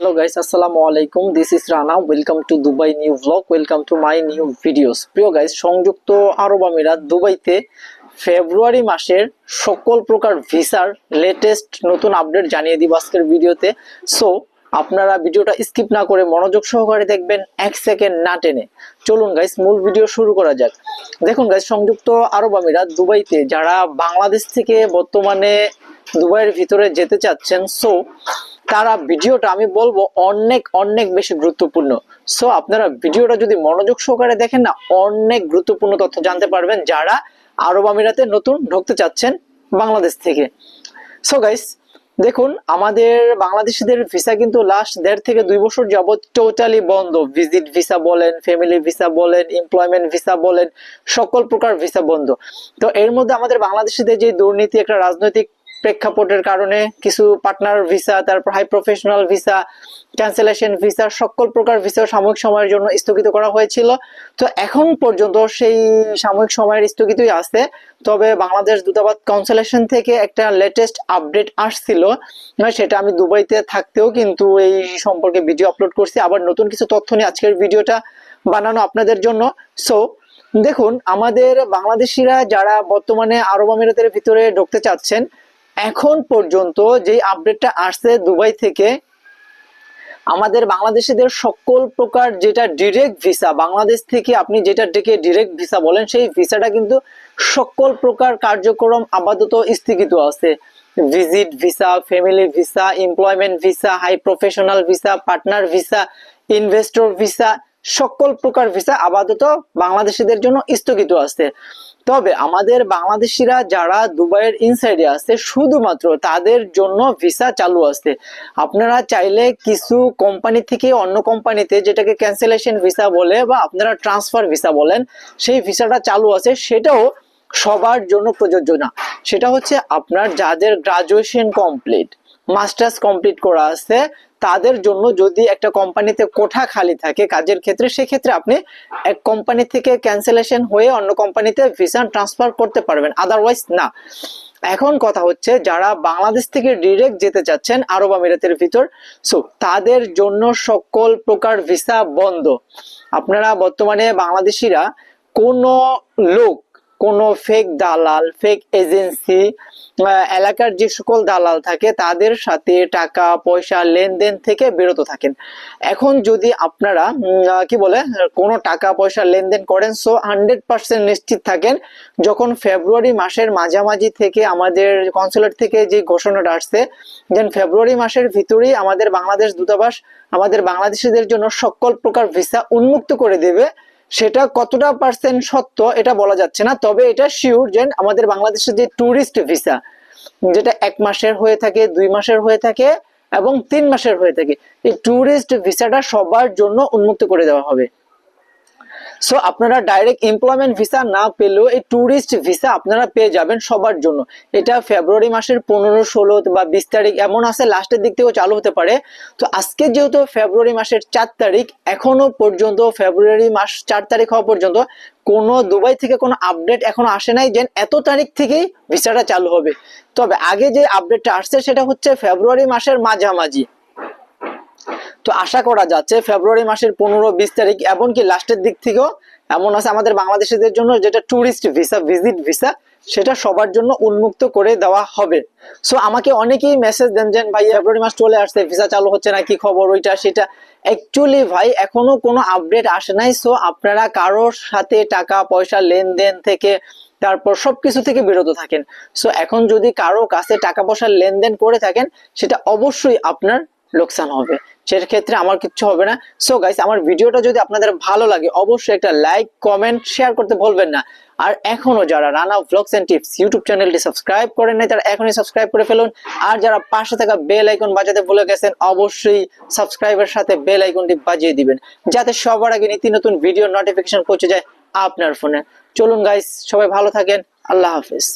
Hello guys আসসালামু আলাইকুম this is Rana. Welcome to Dubai new vlog. Welcome to my new videos প্রিয় guys সংযুক্ত আরব আমিরাত দুবাইতে ফেব্রুয়ারি মাসের সকল প্রকার ভিসার লেটেস্ট নতুন আপডেট জানিয়ে দিব আজকের ভিডিওতে সো আপনারা ভিডিওটা স্কিপ না করে মনোযোগ সহকারে দেখবেন এক সেকেন্ড না টেনে। চলুন গাইস মূল ভিডিও শুরু করা যাক। দেখুন গাইস সংযুক্ত আরব আমিরাত দুবাইতে যারা বাংলাদেশ থেকে বর্তমানে দুবাইয়ের ভিতরে যেতে চাচ্ছেন সো তারা ভিডিওটা, আমি বলব, অনেক অনেক বেশি গুরুত্বপূর্ণ। সো আপনারা ভিডিওটা যদি মনোযোগ সহকারে দেখেন না, অনেক গুরুত্বপূর্ণ তথ্য জানতে পারবেন যারা আরব আমিরাতে নতুন ঢুকতে চাচ্ছেন বাংলাদেশ থেকে। সো গাইস দেখুন, আমাদের বাংলাদেশিদের ভিসা কিন্তু লাস্ট দেড় থেকে দুই বছর যাবৎ টোটালি বন্ধ। ভিজিট ভিসা বলেন ফ্যামিলি ভিসা বলেন এমপ্লয়মেন্ট ভিসা বলেন, সকল প্রকার ভিসা বন্ধ। তো এর মধ্যে আমাদের বাংলাদেশিদের যে দুর্নীতি, একটা রাজনৈতিক প্রেক্ষাপটের কারণে কিছু পার্টনার ভিসা তারপর high professional visa cancellation visa সকল প্রকার ভিসা সাময়িক সময়ের জন্য স্থগিত করা হয়েছিল। তো এখন পর্যন্ত সেই সাময়িক সময়ের স্থগিতই আছে। তবে বাংলাদেশ দূতাবাস কাউন্সিলেশন থেকে একটা লেটেস্ট আপডেট আসছিল। সেটা আমি দুবাইতে থাকতেও কিন্তু এই সম্পর্কে ভিডিও আপলোড করছি। আবার নতুন কিছু তথ্য নিয়ে আজকের ভিডিওটা বানানো আপনাদের জন্য। সো দেখুন, আমাদের বাংলাদেশিরা যারা বর্তমানে আরব আমিরাতের ভিতরে ঢুকতে চাচ্ছেন এখন পর্যন্ত যে আপডেটটা আসছে দুবাই থেকে, আমাদের বাংলাদেশিদের সকল প্রকার যেটা ডিরেক্ট ভিসা বাংলাদেশ থেকে আপনি যেটা ডেকে ডিরেক্ট ভিসা বলেন, সেই ভিসাটা কিন্তু সকল প্রকার কার্যক্রম আপাতত স্থগিত আছে। Visit visa family visa employment visa high professional visa partner visa investor visa সকল প্রকার ভিসা আপাতত বাংলাদেশিদের জন্য স্থগিত আছে। তবে আমাদের বাংলাদেশিরা যারা দুবাইয়ের ইনসাইডে আছে, শুধুমাত্র তাদের জন্য ভিসা চালু আছে। আপনারা চাইলে কিছু কোম্পানি থেকে অন্য কোম্পানিতে যেটাকে ক্যান্সেলেশন ভিসা বলে বা আপনারা ট্রান্সফার ভিসা বলেন, সেই ভিসাটা চালু আছে, সেটাও সবার জন্য প্রযোজ্য না। সেটা হচ্ছে আপনার যাদের গ্রাজুয়েশন কমপ্লিট মাস্টার্স কমপ্লিট করা আছে, তাদের জন্য যদি একটা কোম্পানিতে কোঠা খালি থাকে কাজের ক্ষেত্রে, সেক্ষেত্রে আপনি এক কোম্পানি থেকে ক্যান্সেলেশন হয়ে অন্য কোম্পানিতে ভিসা ট্রান্সফার করতে পারবেন আদারওয়াইজ না। এখন কথা হচ্ছে, যারা বাংলাদেশ থেকে ডিরেক্ট যেতে চাচ্ছেন আরব আমিরাতের ভিতর সো তাদের জন্য সকল প্রকার ভিসা বন্ধ। আপনারা বর্তমানে বাংলাদেশিরা কোনো লোক কোনো ফেক দালাল ফেক এজেন্সি এলাকার যে সকল দালাল থাকে, তাদের সাথে টাকা, পয়সা, লেনদেন থেকে বিরত থাকেন। এখন যদি আপনারা কি বলে, কোনো টাকা, পয়সা, লেনদেন করেন সো হান্ড্রেড পার্সেন্ট নিশ্চিত থাকেন, যখন ফেব্রুয়ারি মাসের মাঝামাঝি থেকে আমাদের কনসুলেট থেকে যে ঘোষণাটা আসছে যেন ফেব্রুয়ারি মাসের ভিতরেই আমাদের বাংলাদেশ দূতাবাস আমাদের বাংলাদেশিদের জন্য সকল প্রকার ভিসা উন্মুক্ত করে দেবে। সেটা কতটা পার্সেন্ট সত্য এটা বলা যাচ্ছে না। তবে এটা শিওর যে আমাদের বাংলাদেশের যে ট্যুরিস্ট ভিসা যেটা এক মাসের হয়ে থাকে, দুই মাসের হয়ে থাকে এবং তিন মাসের হয়ে থাকে, এই ট্যুরিস্ট ভিসাটা সবার জন্য উন্মুক্ত করে দেওয়া হবে। সো আপনারা ডাইরেক্ট এমপ্লয়মেন্ট ভিসা না পেলেও এই ট্যুরিস্ট ভিসা আপনারা পেয়ে যাবেন সবার জন্য। এটা ফেব্রুয়ারি মাসের পনেরো, ষোলো বা বিশ তারিখ, এমন আছে লাস্টের দিক থেকেও চালু হতে পারে। তো আজকে যেহেতু ফেব্রুয়ারি মাসের চার তারিখ, এখনও পর্যন্ত ফেব্রুয়ারি মাস চার তারিখ হওয়া পর্যন্ত কোনো দুবাই থেকে কোনো আপডেট এখনও আসে নাই যে এত তারিখ থেকেই ভিসাটা চালু হবে। তবে আগে যে আপডেটটা আসছে সেটা হচ্ছে ফেব্রুয়ারি মাসের মাঝামাঝি। তো আশা করা যাচ্ছে ফেব্রুয়ারি মাসের পনেরো বিশ তারিখ, এমনকি লাস্টের দিক থেকেও এমন আছে আমাদের বাংলাদেশিদের জন্য যেটা ট্যুরিস্ট ভিসা ভিজিট ভিসা সেটা সবার জন্য উন্মুক্ত করে দেওয়া হবে। সো আমাকে অনেকেই মেসেজ দেন যে ভাই ফেব্রুয়ারি মাস চলে আসছে ভিসা চালু হচ্ছে না, কি খবর, ওইটা, সেটা? অ্যাকচুয়ালি ভাই, এখনও কোনো আপডেট আসে নাই। সো আপনারা কারোর সাথে টাকা, পয়সা, লেনদেন থেকে, তারপর সবকিছু থেকে বিরত থাকেন। সো এখন যদি কারও কাছে টাকা পয়সা লেনদেন করে থাকেন, সেটা অবশ্যই আপনার লোকসান হবে। সেক্ষেত্রে আমার কিচ্ছু হবে না। সো গাইস আমার ভিডিওটা যদি আপনাদের ভালো লাগে, অবশ্যই একটা লাইক কমেন্ট শেয়ার করতে ভুলবেন না। আর এখনও যারা Rana vlogs and tips YouTube চ্যানেলটি সাবস্ক্রাইব করেন নাই, তারা এখনই সাবস্ক্রাইব করে ফেলুন। আর যারা পাশে থাকা বেল আইকন বাজাতে ভুলে গেছেন, অবশ্যই সাবস্ক্রাইবের সাথে বেল আইকনটি বাজিয়ে দিবেন। যাতে সবার আগে নীতি নতুন ভিডিও নোটিফিকেশন পৌঁছে যায় আপনার ফোনে চলুন গাইস সবাই ভালো থাকেন। আল্লাহ হাফিজ।